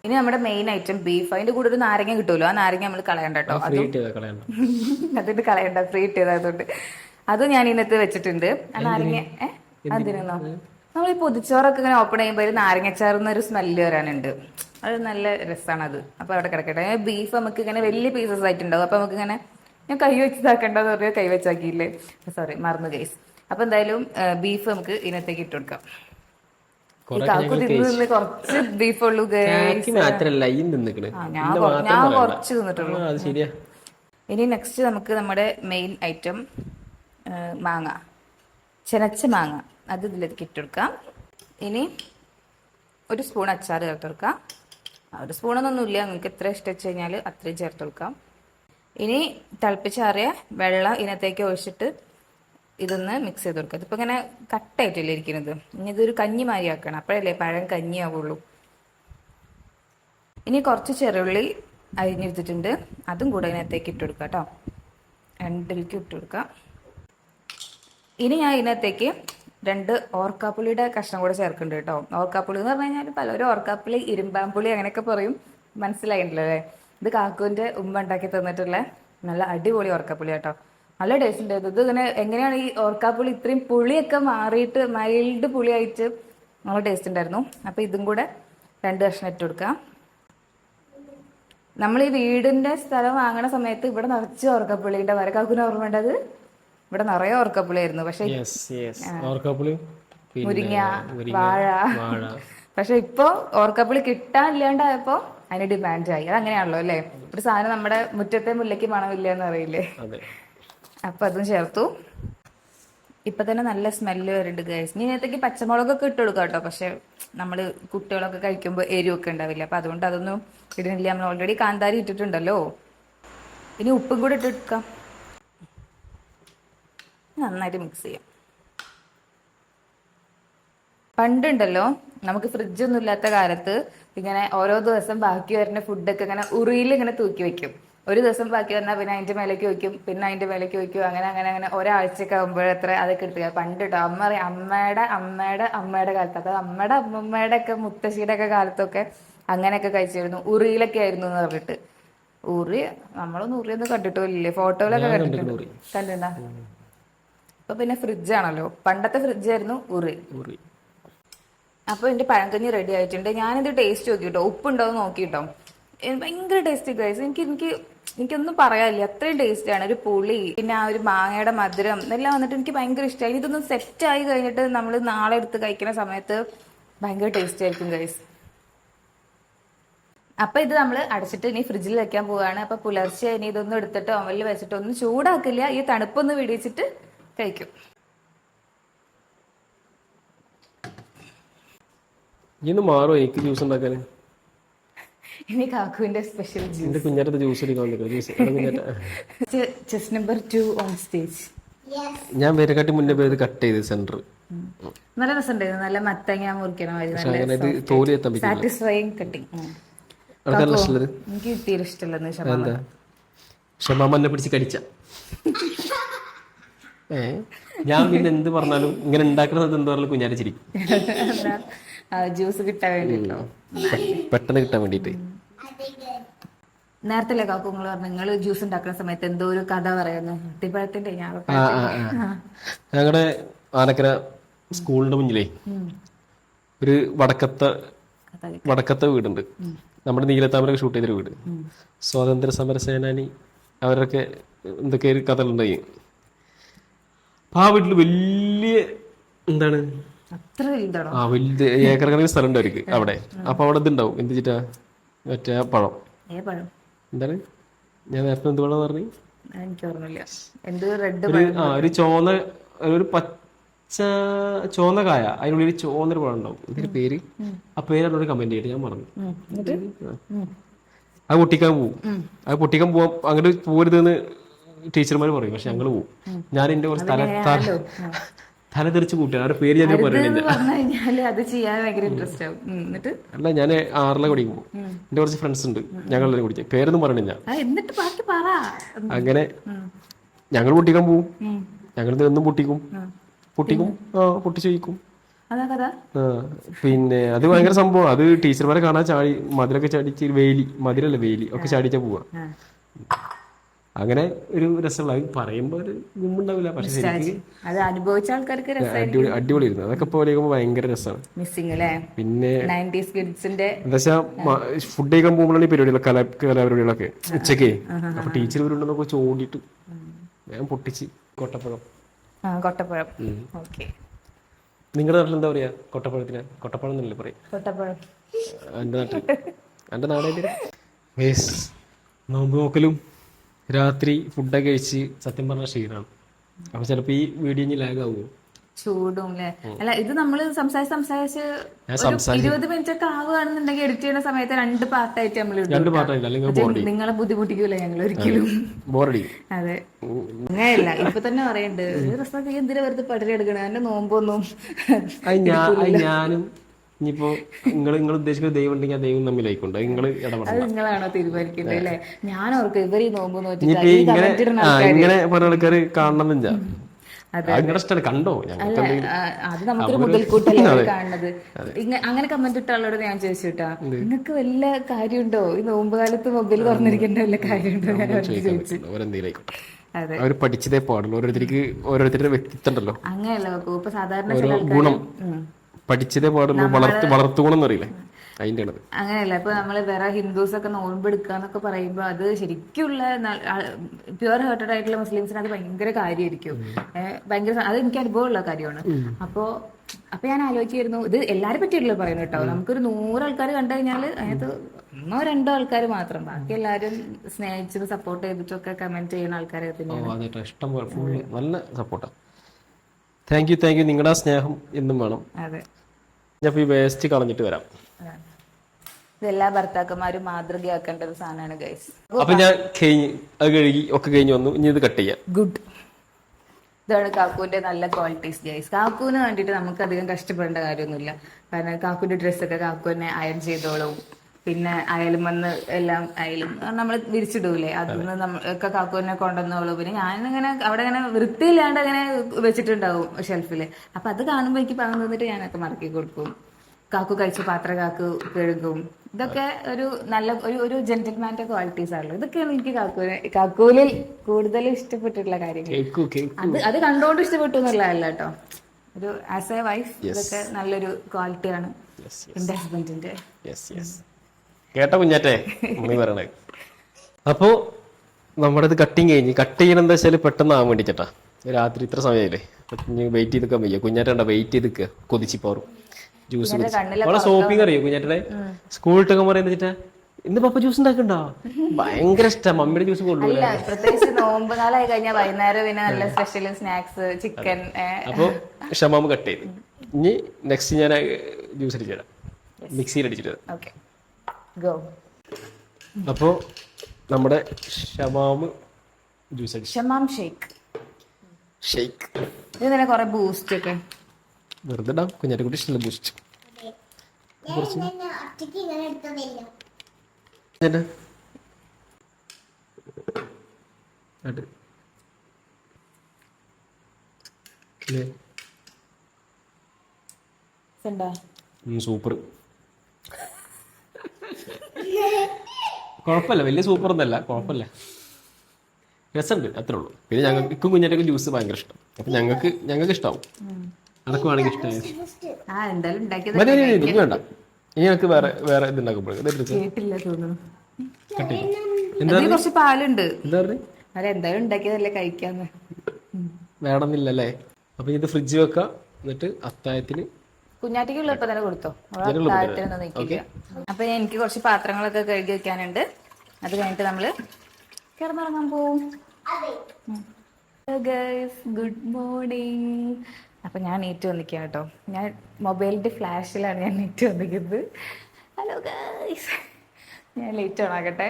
ഇനി നമ്മുടെ മെയിൻ ഐറ്റം ബീഫ് അതിന്റെ കൂടെ ഒരു നാരങ്ങ കിട്ടുമല്ലോ. ആ നാരങ്ങ നമ്മൾ കളയണ്ട കേട്ടോ. അതിന്റെ കളയണ്ട. അതിട്ട് കളയണ്ട. ഫ്രീ ഇട്ടതായതുകൊണ്ട് അത് ഞാൻ ഇന്നത്തെ വെച്ചിട്ടുണ്ട്. ആ നാരങ്ങ ഏഹ് അതിനോ നമ്മൾ ഈ പൊതിച്ചോറൊക്കെ ഇങ്ങനെ ഓപ്പൺ ചെയ്യുമ്പോൾ ഒരു നാരങ്ങച്ചാറുന്ന ഒരു സ്മെല്ല് വരാനുണ്ട്. അത് നല്ല രസമാണ് അത് അപ്പൊ അവിടെ കിടക്കട്ടെ. ബീഫ് നമുക്ക് ഇങ്ങനെ വലിയ പീസസ് ആയിട്ടുണ്ടാവും. അപ്പൊ നമുക്ക് ഇങ്ങനെ ഞാൻ കൈ വെച്ചതാക്കേണ്ടത് പറഞ്ഞാൽ കൈ വെച്ചാക്കിയില്ലേ സോറി മറന്നു ഗൈസ് അപ്പൊ എന്തായാലും ബീഫ് നമുക്ക് ഇതിനകത്തേക്ക് ഇട്ട് കൊടുക്കാം ഈ കൊറേ കാക്കു തിന്ന് നിന്ന് കുറച്ച് ബീഫ് ഉള്ളൂ ഗൈസ് എനിക്ക് മാത്രല്ല ഈ നിന്നിക്കണ്. ഞാൻ കുറച്ച് തിന്നിട്ടുള്ളൂ. അത് ശരിയാ. ഇനി നെക്സ്റ്റ് നമുക്ക് നമ്മുടെ മെയിൻ ഐറ്റം മാങ്ങ. ചെനച്ച മാങ്ങ. അത് ഇതിലേക്ക് ഇട്ടെടുക്കാം ഇനി ഒരു സ്പൂൺ അച്ചാർ ചേർത്തെടുക്കാം ഒരു സ്പൂണൊന്നൊന്നുമില്ല നിങ്ങൾക്ക് എത്ര ഇഷ്ടം വെച്ച് കഴിഞ്ഞാൽ അത്രയും ചേർത്ത് കൊടുക്കാം. ഇനി തിളപ്പിച്ചാറിയ വെള്ളം ഇതിനകത്തേക്ക് ഒഴിച്ചിട്ട് ഇതൊന്ന് മിക്സ് ചെയ്ത് കൊടുക്കുക. ഇതിപ്പോൾ ഇങ്ങനെ കട്ടായിട്ടല്ലേ ഇരിക്കുന്നത്? ഇനി ഇതൊരു കഞ്ഞി മാതിരി ആക്കണം. അപ്പോഴല്ലേ പഴം കഞ്ഞി ആവുള്ളൂ. ഇനി കുറച്ച് ചെറുള്ളി അരിഞ്ഞെടുത്തിട്ടുണ്ട്. അതും കൂടെ ഇതിനകത്തേക്ക് ഇട്ട് കൊടുക്കാം കേട്ടോ. രണ്ടിലേക്ക് ഇട്ട് കൊടുക്കുക. ഇനി ഞാൻ ഇതിനകത്തേക്ക് രണ്ട് ഓർക്കാപ്പുളിയുടെ കഷ്ണം കൂടെ ചേർക്കുന്നുണ്ട് കേട്ടോ. ഓർക്കാപ്പുളി എന്ന് പറഞ്ഞു കഴിഞ്ഞാൽ പലരും ഓർക്കാപ്പുളി ഇരുമ്പാമ്പുളി അങ്ങനെയൊക്കെ പറയും. മനസ്സിലായിട്ടുണ്ടല്ലേ ഇത് കാക്കുവിന്റെ ഉമ്മ ഉണ്ടാക്കി തന്നിട്ടുള്ള നല്ല അടിപൊളി ഓർക്കാപ്പുളി കേട്ടോ നല്ല ടേസ്റ്റ് ഉണ്ടായിരുന്നു. ഇത് ഇങ്ങനെ എങ്ങനെയാണ് ഈ ഓർക്കാപ്പുളി ഇത്രയും പുളിയൊക്കെ മാറിയിട്ട് മൈൽഡ് പുളിയായിട്ട് നല്ല ടേസ്റ്റ് ഉണ്ടായിരുന്നു. അപ്പോൾ ഇതും കൂടെ രണ്ട് കഷ്ണം ഇട്ട് കൊടുക്കാം. നമ്മൾ ഈ വീടിന്റെ സ്ഥലം വാങ്ങണ സമയത്ത് ഇവിടെ നിറച്ച് ഓർക്കപ്പുള്ളിന്റെ വരക്കാക്കുന്ന ഓർമ്മ ഉണ്ടത് ഇവിടെ നിറയെ ഓർക്കപ്പുള്ളിയായിരുന്നു പക്ഷെ മുരിങ്ങ മുരിങ്ങ, വാഴ. വാഴ. പക്ഷെ ഇപ്പൊ ഓർക്കപ്പുളി കിട്ടാനില്ലാണ്ടായപ്പോ അതിന് ഡിമാൻഡ് ആയി. അത് അങ്ങനെയാണല്ലോ അല്ലേ? ഒരു സാധനം നമ്മുടെ മുറ്റത്തെ മുല്ലയ്ക്ക് മണമില്ല എന്ന് അറിയില്ലേ അപ്പൊ അതും ചേർത്തു. ഇപ്പൊ തന്നെ നല്ല സ്മെല്ല് വരുന്നുണ്ട് ഗൈസ് ഇനി ഇതിനകത്തേക്ക് പച്ചമുളകൊക്കെ ഇട്ട് കൊടുക്കാം കേട്ടോ. പക്ഷെ നമ്മൾ കുട്ടികളൊക്കെ കഴിക്കുമ്പോൾ എരിവൊക്കെ ഉണ്ടാവില്ല? അപ്പൊ അതുകൊണ്ട് അതൊന്നും ഇടുന്നില്ല. നമ്മൾ ഓൾറെഡി കാന്താരി ഇട്ടിട്ടുണ്ടല്ലോ. ഇനി ഉപ്പും കൂടെ ഇട്ടെടുക്കാം നന്നായിട്ട് മിക്സ് ചെയ്യാം. പണ്ടുണ്ടല്ലോ നമുക്ക് ഫ്രിഡ്ജ് ഒന്നും ഇല്ലാത്ത കാലത്ത് ഇങ്ങനെ ഓരോ ദിവസം ബാക്കി വരുന്ന ഫുഡൊക്കെ ഇങ്ങനെ ഉറിയിൽ ഇങ്ങനെ തൂക്കി വെക്കും. ഒരു ദിവസം ബാക്കി വന്നാൽ പിന്നെ അതിന്റെ മേലേക്ക് വയ്ക്കും പിന്നെ അതിന്റെ മേലേക്ക് വയ്ക്കും അങ്ങനെ അങ്ങനെ അങ്ങനെ ഒരാഴ്ചയൊക്കെ ആകുമ്പോഴത്ര അതൊക്കെ എടുത്ത് പണ്ട് കേട്ടോ അമ്മ പറയും അമ്മയുടെ അമ്മയുടെ അമ്മയുടെ കാലത്ത് അതായത് അമ്മയുടെ അമ്മമ്മയുടെ ഒക്കെ മുത്തശ്ശിയുടെ ഒക്കെ കാലത്തൊക്കെ അങ്ങനെയൊക്കെ കഴിച്ചിരുന്നു. ഉറിയിലൊക്കെ ആയിരുന്നു എന്ന് പറഞ്ഞിട്ട്. ഉറി നമ്മളൊന്നും ഉറിയൊന്നും കണ്ടിട്ടില്ലേ ഫോട്ടോയിലൊക്കെ കണ്ടിട്ടുണ്ട്. കണ്ടിട്ടുണ്ടാ? ഇപ്പൊ പിന്നെ ഫ്രിഡ്ജാണല്ലോ പണ്ടത്തെ ഫ്രിഡ്ജായിരുന്നു ഉറി. ഉറി. അപ്പോൾ എന്റെ പഴങ്കഞ്ഞി റെഡി ആയിട്ടുണ്ട്. ഞാനിത് ടേസ്റ്റ് നോക്കിട്ടോ. ഉപ്പുണ്ടോ എന്ന് നോക്കിട്ടോ. ഭയങ്കര ടേസ്റ്റി ഗൈസ് എനിക്ക് എനിക്ക് എനിക്കൊന്നും പറയാനില്ല. അത്രയും ടേസ്റ്റാണ് ഒരു പുളി പിന്നെ ആ ഒരു മാങ്ങയുടെ മധുരം ഇതെല്ലാം വന്നിട്ട് എനിക്ക് ഭയങ്കര ഇഷ്ടമായി ഇതൊന്നും സെറ്റ് ആയി കഴിഞ്ഞിട്ട് നമ്മൾ നാളെ എടുത്ത് കഴിക്കുന്ന സമയത്ത് ഭയങ്കര ടേസ്റ്റ് ആയിരിക്കും ഗൈസ് അപ്പൊ ഇത് നമ്മൾ അടച്ചിട്ട് ഇനി ഫ്രിഡ്ജിൽ വെക്കാൻ പോവാണ്. അപ്പൊ പുലർച്ചെ ഇനി ഇതൊന്നും എടുത്തിട്ട് ഓവനിൽ വെച്ചിട്ട് ഒന്നും ചൂടാക്കില്ല. ഈ തണുപ്പൊന്ന് പിടിച്ചിട്ട് കഴിക്കും. ഇന്ന് മാറും? എനിക്ക് ജ്യൂസ് ഉണ്ടാക്കാൻ ഇനി കാക്കുവിന്റെ special juice കുഞ്ഞാറ്റത്ത് juice juice chess number two on stage ഞാൻ വേരക്കാട്ടി മുന്നേ പേര് കട്ട് ചെയ്ത് സെന്റർ നല്ല രസമുണ്ടായിരുന്നു. നല്ല മത്തങ്ങ മുറിക്കണമായിരുന്നു സാറ്റിസ്ഫൈങ് കട്ടിങ് എനിക്ക് തീരെ ഇഷ്ടമല്ലെന്ന് ക്ഷമ എന്താ എന്നെ പിടിച്ച് കടിച്ച. ഞാൻ പിന്നെ എന്ത് പറഞ്ഞാലും ഇങ്ങനെ ഉണ്ടാക്കുന്നത് എന്ത് പറഞ്ഞാലും കുഞ്ഞാറ്റ ചിരിക്കും. ജ്യൂസ് കിട്ടാൻ വേണ്ടിട്ടോ. പെട്ടെന്ന് കിട്ടാൻ വേണ്ടിട്ട്. നേരത്തെ കാക്കു നിങ്ങൾ പറഞ്ഞു നിങ്ങൾ ജ്യൂസ് ഉണ്ടാക്കുന്ന സമയത്ത് എന്തോ ഒരു കഥ പറയുന്നു. അട്ടിപ്പഴത്തിന്റെ ഞങ്ങളുടെ ആനക്കര സ്കൂളിന്റെ മുന്നിലേ ഒരു വടക്കത്തെ വടക്കത്തെ വീടുണ്ട്. നമ്മുടെ നീലത്താമരൊക്കെ ഷൂട്ട് ചെയ്തൊരു വീട്. സ്വാതന്ത്ര്യ സമര സേനാനി അവരൊക്കെ എന്തൊക്കെ ഒരു കഥകളുണ്ടായി. അപ്പൊ ആ വീട്ടിൽ വലിയ എന്താണ് അത്ര വലുതാണോ? ആ വലിയ ഏക്കർ കണക്കിന് അവർക്ക് അവിടെ. അപ്പൊ അവിടെ ഇതുണ്ടാവും. എന്ത് വെച്ചിട്ടാ മറ്റേ പഴം. ഏ പഴം? എന്താണ്? ഞാൻ നേരത്തെ എന്ത് പഴം പറഞ്ഞു? എനിക്ക് ഓർമ്മയില്ല. എന്ത് റെഡ് ഒരു ആ ഒരു ചോന്ന ഒരു പച്ച ചോന്ന കായ. അതിനുള്ളിൽ ഒരു ചോന്നൊരു പഴം ഉണ്ടാവും. ഇതിന്റെ പേര്? ആ പേര് എന്നോട് കമന്റ് ചെയ്തിട്ട് ഞാൻ പറഞ്ഞു അത് പൊട്ടിക്കാൻ പോവും. അത് പൊട്ടിക്കാൻ പോവാൻ അങ്ങോട്ട് പോരുതെന്ന് ടീച്ചർമാർ പറയും. പക്ഷെ ഞങ്ങൾ പോവും. ഞാൻ എന്റെ കുറച്ച് തല തല തെറിച്ച് കൂട്ടി അവരുടെ പേര് ഞാൻ പറയുന്നില്ല അത് ചെയ്യാൻ ഭയങ്കര ഇൻട്രസ്റ്റ് ആവും. എന്നിട്ട്? അല്ല ഞാൻ ആറിലെ കുടിക്കും എന്റെ കുറച്ച് ഫ്രണ്ട്സ് ഉണ്ട്. ഞങ്ങളെല്ലാവരും കുടിക്കും പേരൊന്നും പറയണില്ല. എന്നിട്ട് ബാക്കി പറ. അങ്ങനെ ഞങ്ങൾ പൊട്ടിക്കാൻ പോവും. ഞങ്ങൾ എന്നും പൊട്ടിക്കും. പൊട്ടിക്കും? ആ പൊട്ടിച്ച് വയ്ക്കും പിന്നെ അത് ഭയങ്കര സംഭവം. അത് ടീച്ചർമാരെ കാണാൻ ചാടി മതിലൊക്കെ ചാടിച്ച് വേലി മതിലല്ല വേലി ഒക്കെ ചാടിച്ചാ പോവാ. അങ്ങനെ ഒരു രസമുള്ള അത് പറയുമ്പോ ഒരു ഗുമ്പുണ്ടാവില്ല പക്ഷെ ശരിക്കും അത് അനുഭവിച്ച ആൾക്കാർക്ക് അടിപൊളി അടിപൊളി ഇരുന്നു അതൊക്കെ പോലെ ഭയങ്കര രസമാണ് മിസ്സിംഗ് അല്ലേ പിന്നെ നയന്റീസ് കിഡ്സിന്റെ എന്താ ഫുഡ് കഴിക്കാൻ പോകുമ്പോഴാണ് ഈ പരിപാടികളൊക്കെ കലാ കലാപരിപാടികളൊക്കെ ഉച്ചക്കേ അപ്പൊ ടീച്ചർ വരുന്നുണ്ടെന്നൊക്കെ ചോദിട്ട് ഞാൻ പൊട്ടിച്ച് കൊട്ടപ്പഴം. ആ കൊട്ടപ്പഴം. ഓക്കെ. നിങ്ങളുടെ നാട്ടിൽ എന്താ പറയാ കൊട്ടപ്പഴത്തിന്? കൊട്ടപ്പഴം എന്നല്ലേ പറയാ? കൊട്ടപ്പഴം. എന്റെ നാട്ടിൽ. എന്റെ നാടായിട്ട് വേസ് നോമ്പ് നോക്കലും രാത്രി ഫുഡൊക്കെ കഴിച്ച് സത്യം പറഞ്ഞ ക്ഷീണാണ്. അപ്പൊ ചിലപ്പോ ഈ വീഡിയോ ഇനി ലാഗ് ആവുമോ? ചൂടും അല്ലേ അല്ല ഇത് നമ്മൾ സംസാരിച്ച് സംസാരിച്ച് ഇരുപത് മിനിറ്റ് ഒക്കെ ആവുകയാണെന്നുണ്ടെങ്കിൽ എഡിറ്റ് ചെയ്യുന്ന സമയത്ത് രണ്ട് പാർട്ടായിട്ട് നമ്മൾ നിങ്ങളെ ബുദ്ധിമുട്ടിക്കൂല ഞങ്ങൾ ഒരിക്കലും അതെ. അങ്ങനെയല്ല ഇപ്പൊ തന്നെ പറയണ്ട്. എന്തിനാ വെറുതെ പടരി എടുക്കണേ? എന്റെ നോമ്പൊന്നും ഞാനും ഇനിയിപ്പോ നിങ്ങൾ നിങ്ങൾ ഉദ്ദേശിക്കുന്ന ദൈവം ഉണ്ടെങ്കിൽ ആ ദൈവം തമ്മിലായിക്കൊണ്ട്. നിങ്ങൾ അത് ഇടപെടണം നിങ്ങളാണോ തീരുമാനിക്കുന്നത് അല്ലേ? ഞാൻ ഓർക്ക് ഇവർ ഈ നോമ്പ് നോറ്റിട്ട് ഇനിയിപ്പോ ഈ ഇങ്ങനെ കമന്റ് ഇടുന്ന ആ ഇങ്ങനെ പറഞ്ഞ ആൾക്കാർ കാണണം എന്ന് നിങ്ങളുടെ ഇഷ്ടമാണ് കണ്ടോ? ഞങ്ങൾക്ക് എന്തെങ്കിലും ആ, അത് നമുക്കൊരു മുതൽക്കൂട്ടല്ലേ കാണുന്നത്. ഇങ്ങ- അങ്ങനെ കമന്റ് ഇട്ട ആളോട് ഞാൻ ചോദിച്ചു കേട്ടാ നിങ്ങക്ക് വല്ല കാര്യമുണ്ടോ? ഈ നോമ്പ് കാലത്ത് മൊബൈൽ തുറന്നിരിക്കേണ്ട വല്ല കാര്യമുണ്ടോ? ഞാൻ അവരോട് ചോദിക്കാൻ ചോദിച്ചു. പറ്റില്ല. ഓരെന്തെങ്കിലും ആയിക്കോട്ടെ. അതെ. അവർ പഠിച്ചതേ പാടുള്ളൂ. ഓരോരുത്തർക്ക് ഓരോരുത്തരുടെ വ്യക്തിത്വം ഉണ്ടല്ലോ. അങ്ങനെയല്ല നോക്കൂ. ഇപ്പൊ സാധാരണ ഓരോ ചില ആൾക്കാര് ഗുണം. ഉം. പഠിച്ചതേ പാടുള്ളൂ വളർത്തു വളർത്തുഗുണം എന്നറിയില്ലേ അതിന്റെ അങ്ങനെയല്ല ഇപ്പൊ നമ്മൾ വേറെ ഹിന്ദുസ് ഒക്കെ നോമ്പ് എടുക്കാന്നൊക്കെ പറയുമ്പോ അത് ശരിക്കുള്ള പ്യുവർ ഹേർട്ടഡ് ആയിട്ടുള്ള മുസ്ലിംസിന് അത് ഭയങ്കര കാര്യമായിരിക്കും ഭയങ്കര അത് എനിക്ക് അനുഭവമുള്ള കാര്യമാണ്. അപ്പോ അപ്പൊ ഞാൻ ആലോചിക്കായിരുന്നു ഇത് എല്ലാരെ പറ്റിയല്ലോ പറയുന്നത് കേട്ടോ? നമുക്കൊരു നൂറ് ആൾക്കാർ കണ്ടു കഴിഞ്ഞാൽ അതിനകത്ത് ഒന്നോ രണ്ടോ ആൾക്കാർ മാത്രം. ബാക്കി എല്ലാരും സ്നേഹിച്ചത് സപ്പോർട്ട് ചെയ്തിട്ടൊക്കെ കമന്റ് ചെയ്യുന്ന ആൾക്കാരെ തന്നെയാണ്. നല്ല സപ്പോർട്ടാണ് താങ്ക് യു താങ്ക് യു നിങ്ങളുടെ സ്നേഹം എന്നും വേണം. അതെ. ഞാൻ ഈ വേസ്റ്റ് കളഞ്ഞിട്ട് വരാം. എല്ലാ ഭർത്താക്കന്മാരും മാതൃകയാക്കേണ്ട ഒരു സാധനമാണ് ഗൈസ് അപ്പൊ ഞാൻ കഴിഞ്ഞ് അത് കഴുകി ഒക്കെ കഴിഞ്ഞ് വന്നു. ഇനി ഇത് കട്ട് ചെയ്യാം. ഗുഡ്. ഇതാണ് കാക്കുവിന്റെ നല്ല ക്വാളിറ്റീസ് ഗൈസ് കാക്കുവിന് വേണ്ടിയിട്ട് നമുക്ക് അധികം കഷ്ടപ്പെടേണ്ട കാര്യമൊന്നുമില്ല. കാരണം കാക്കുവിന്റെ ഡ്രസ്സൊക്കെ കാക്കു തന്നെ അയൺ ചെയ്തോളും. പിന്നെ അയലും വന്ന് എല്ലാം അയലും നമ്മൾ വിരിച്ചിടൂലേ. അതിന്ന് നമ്മൾ ഒക്കെ കാക്കു തന്നെ കൊണ്ടുവന്നോളൂ. പിന്നെ ഞാനിങ്ങനെ അവിടെ ഇങ്ങനെ വൃത്തിയില്ലാണ്ട് അങ്ങനെ വെച്ചിട്ടുണ്ടാവും ഷെൽഫിൽ. അപ്പൊ അത് കാണുമ്പോൾ എനിക്ക് പറഞ്ഞു തന്നിട്ട് ഞാനൊക്കെ മറക്കി കൊടുക്കും. കാക്കു കഴിച്ച പാത്ര കാക്കു കഴുകും. ഇതൊക്കെ ഒരു നല്ല ഒരു ഒരു ജെന്റിൽമാന്റെ ക്വാളിറ്റീസ് ആണല്ലോ. ഇതൊക്കെയാണ് എനിക്ക് കാക്കുവിനെ കാക്കൂലിൽ കൂടുതൽ ഇഷ്ടപ്പെട്ടിട്ടുള്ള കാര്യങ്ങൾ. അത് അത് കണ്ടോണ്ട് ഇഷ്ടപ്പെട്ടു എന്നുള്ളതല്ല കേട്ടോ. ഒരു ആസ് എ വൈഫ് ഇതൊക്കെ നല്ലൊരു ക്വാളിറ്റിയാണ് എന്റെ ഹസ്ബൻഡിന്റെ കേട്ട കുഞ്ഞാറ്റേ ഉമ്മി പറയണേ. അപ്പോ നമ്മുടെ ഇത് കട്ടിങ് കഴിഞ്ഞ് കട്ട് ചെയ്യണം എന്താ വെച്ചാൽ പെട്ടെന്ന് ആവാൻ വേണ്ടിട്ടാ. രാത്രി ഇത്ര സമയമില്ലേ ഇനി വെയിറ്റ് ചെയ്തൊക്കെ വയ്യ. കുഞ്ഞാറ്റ വെയിറ്റ് ചെയ്ത് കൊതിച്ച് പോറും ജ്യൂസ് അവളെ സോപ്പിംഗ് അറിയോ കുഞ്ഞാറ്റയുടെ? സ്കൂൾ ഇട്ടൊക്കെ പറയുന്ന വെച്ചിട്ടാ? ഇന്ന് പപ്പ ജ്യൂസ് ഉണ്ടാക്കണ്ടോ? ഭയങ്കര ഇഷ്ടം. മമ്മിയുടെ ജ്യൂസ് കൊണ്ടുപോകില്ല പ്രത്യേകിച്ച് നോമ്പ് കാലമായി കഴിഞ്ഞാൽ വൈകുന്നേരം പിന്നെ നല്ല സ്പെഷ്യൽ സ്നാക്സ് ചിക്കൻ അപ്പോ ഷമാമ് കട്ട് ചെയ്ത്. ഇനി നെക്സ്റ്റ് ഞാൻ ജ്യൂസ് അടിച്ചു തരാം. മിക്സിയിൽ അടിച്ചിട്ട് തരാം. ഓക്കെ ഗോ അപ്പോൾ നമ്മുടെ ജ്യൂസ് അടിച്ചു. ഷമാം ഷേക്ക്. ഷേക്ക്. ഇത് തന്നെ കുറെ ബൂസ്റ്റ് ഒക്കെ. വെറുതെ ഇടാം. കുഞ്ഞാറ്റ കുട്ടി ഇഷ്ടമല്ല ബൂസ്റ്റ് ഞാൻ ഇങ്ങനെ ഒറ്റയ്ക്ക് ഇങ്ങനെ എടുത്തതല്ലോ കുഞ്ഞാറ്റ ആട്ട്. ഇല്ലേ? ഉണ്ടോ ഉം, സൂപ്പർ കുഴപ്പമില്ല വലിയ സൂപ്പർ ഒന്നല്ല കുഴപ്പമില്ല. രസമുണ്ട് അത്രേ ഉള്ളൂ. പിന്നെ ഞങ്ങൾക്ക് ഇക്കും കുഞ്ഞാറ്റൊക്കെ ജ്യൂസ് ഭയങ്കര ഇഷ്ടം. അപ്പൊ ഞങ്ങൾക്ക് ഞങ്ങൾക്ക് ഇഷ്ടാവും. അതൊക്കെ വേണമെങ്കിൽ ഇഷ്ടമായി ഇനി വേണ്ട. ഇനി ഞങ്ങൾക്ക് വേറെ വേറെ ഇതുണ്ടാക്കുമ്പോഴേ കുറച്ച് പാലുണ്ട്. എന്താ പറഞ്ഞു? അല്ല എന്തായാലും ഉണ്ടാക്കിയതല്ലേ കഴിക്കാന്ന്. വേണമെന്നില്ലല്ലേ? അപ്പൊ ഇത് ഫ്രിഡ്ജ് വെക്കാം. എന്നിട്ട് അത്തായത്തിന് കുഞ്ഞാറ്റിക്കുള്ള ഇപ്പൊ തന്നെ കൊടുത്തോ? താഴത്തിനൊന്നും നിൽക്കില്ല അപ്പൊ എനിക്ക് കുറച്ച് പാത്രങ്ങളൊക്കെ കഴുകി വെക്കാനുണ്ട്. അത് കഴിഞ്ഞിട്ട് നമ്മൾ കിടന്നിറങ്ങാൻ പോവും. ഗുഡ് മോർണിംഗ് അപ്പൊ ഞാൻ നീറ്റ് വന്നിക്കാം കേട്ടോ. ഞാൻ മൊബൈലിന്റെ ഫ്ലാഷിലാണ് ഞാൻ നീറ്റ് വന്നിക്കുന്നത് ഹലോ ഗൈസ് ഞാൻ ലേറ്റ് ഓണാകട്ടെ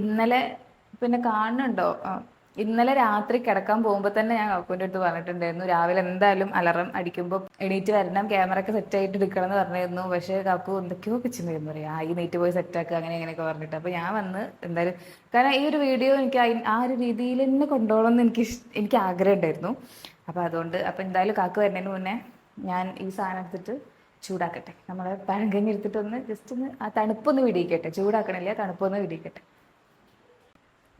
ഇന്നലെ പിന്നെ കാണുന്നുണ്ടോ? ഇന്നലെ രാത്രി കിടക്കാൻ പോകുമ്പോൾ തന്നെ ഞാൻ കാക്കുവിന്റെ അടുത്ത് പറഞ്ഞിട്ടുണ്ടായിരുന്നു. രാവിലെ എന്തായാലും അലറം അടിക്കുമ്പോൾ എണീറ്റ് വരണം ക്യാമറ ഒക്കെ സെറ്റ് ആയിട്ട് എടുക്കണം എന്ന് പറഞ്ഞിരുന്നു. പക്ഷേ കാക്കു എന്തൊക്കെയോ പിച്ചുണ്ടായിരുന്നു പറയാം. ആ ഈ നീറ്റ് പോയി സെറ്റ് ആക്കുക അങ്ങനെ അങ്ങനെയൊക്കെ പറഞ്ഞിട്ട്. അപ്പോൾ ഞാൻ വന്ന് എന്തായാലും കാരണം ഈ ഒരു വീഡിയോ എനിക്ക് ആ ഒരു രീതിയിൽ തന്നെ കൊണ്ടുപോകണം എന്ന് എനിക്ക് എനിക്ക് ആഗ്രഹം ഉണ്ടായിരുന്നു. അപ്പോൾ അതുകൊണ്ട് അപ്പോൾ എന്തായാലും കാക്കു വരുന്നതിന് മുന്നേ ഞാൻ ഈ സാധനം എടുത്തിട്ട് ചൂടാക്കട്ടെ. നമ്മളെ പഴങ്കഞ്ഞി എടുത്തിട്ട് ഒന്ന് ജസ്റ്റ് ഒന്ന് ആ തണുപ്പൊന്ന് വിടിയിക്കട്ടെ. ചൂടാക്കണില്ല തണുപ്പൊന്ന് വിടിയിക്കട്ടെ.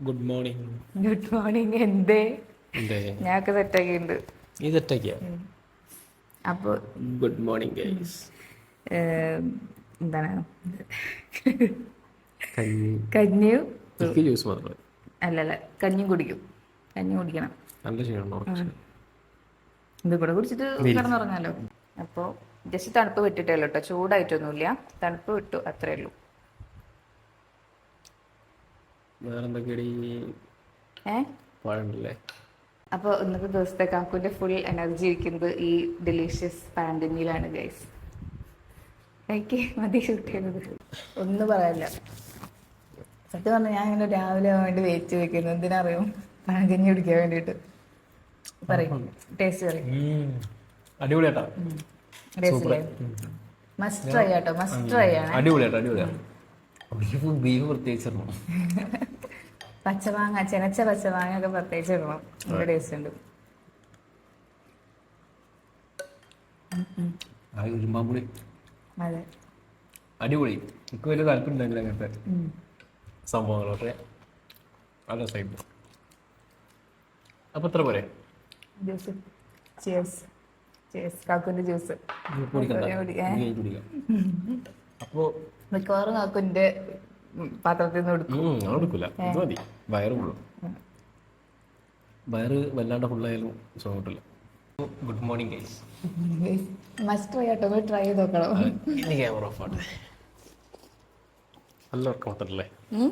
ഗുഡ് മോർണിംഗ് ഗുഡ് മോർണിംഗ് എന്തേ? ഞാനൊക്കെ സെറ്റാക്കിയിട്ടുണ്ട്. ഈ സെറ്റാക്കിയ? അപ്പോൾ ഗുഡ് മോർണിംഗ് ഗൈസ് എന്താണ്? കഞ്ഞി. കഞ്ഞിയും ജ്യൂസ് മാത്രമേ അല്ലല്ല കഞ്ഞിയും കുടിക്കും. കഞ്ഞി കുടിക്കണം. നല്ല ക്ഷീണം ഇത് കൂടെ കുടിച്ചിട്ട് കിടന്നുറങ്ങാലോ. അപ്പോൾ ജസ്റ്റ് തണുപ്പ് വിട്ടിട്ടേ ഉള്ളൂ കേട്ടോ ചൂടായിട്ടൊന്നുമില്ല. തണുപ്പ് വിട്ടു അത്രേ ഉള്ളൂ. പഴണ്ടല്ലേ അപ്പോൾ ഇന്നത്തെ ദിവസത്തെ കാക്കുവിന്റെ ഫുൾ എനർജി ഇരിക്കുന്നത് ഈ ഡെലീഷ്യസ് പാൻഡമിയിലാണ് ഗൈസ് എനിക്ക് മതി ഷൂട്ട് ചെയ്യുന്നത് ഒന്നും പറയല്ല സത്യം പറഞ്ഞാൽ ഞാൻ ഇങ്ങനെ രാവിലെ ആവാൻ വേണ്ടി വെയിറ്റ് വെക്കുന്നു എന്തിനറിയും പാഞ്ചഞ്ഞി കുടിക്കാൻ വേണ്ടിട്ട് പറയും ടേസ്റ്റ് പറയും അടിപൊളിയാട്ടോ മസ്റ്റ് ട്രൈ ആട്ടോ മസ്റ്റ് ട്രൈ ആണ് അടിപൊളിയാട്ടോ ബീഫ് ബീഫ്. പച്ചമാങ്ങ ചെനച്ച പച്ചമാങ്ങ ഒക്കെ പ്രത്യേകിച്ച് ഇടണം. നല്ല ടേസ്റ്റ് ഉണ്ട്. അതെ. അടിപൊളി. എനിക്ക് വലിയ താല്പര്യം ഉണ്ടായില്ല അങ്ങനത്തെ. സംഭവങ്ങളൊക്കെ നല്ല സൈഡ് അപ്പൊ എത്ര പോരെ? ജ്യൂസ്. ചിയേഴ്സ് ചിയേഴ്സ് കാക്കുന്റെ ജ്യൂസ്. അപ്പോ മിക്കവാറും കാക്കുന്റെ പാത്രത്തിൽ നിന്ന് എടുക്കും. എടുക്കില്ല ഇത് മതി. വയറ് ഫുള്ളും വയറ് വല്ലാണ്ട് ഫുള്ളായാലും സുഖം കിട്ടില്ല good morning guys must try ആട്ടോ. ട്രൈ ചെയ്ത് നോക്കണം. ഇനി ക്യാമറ ഓഫ് ആട്ടെ നല്ല ഉറക്കം ഉം?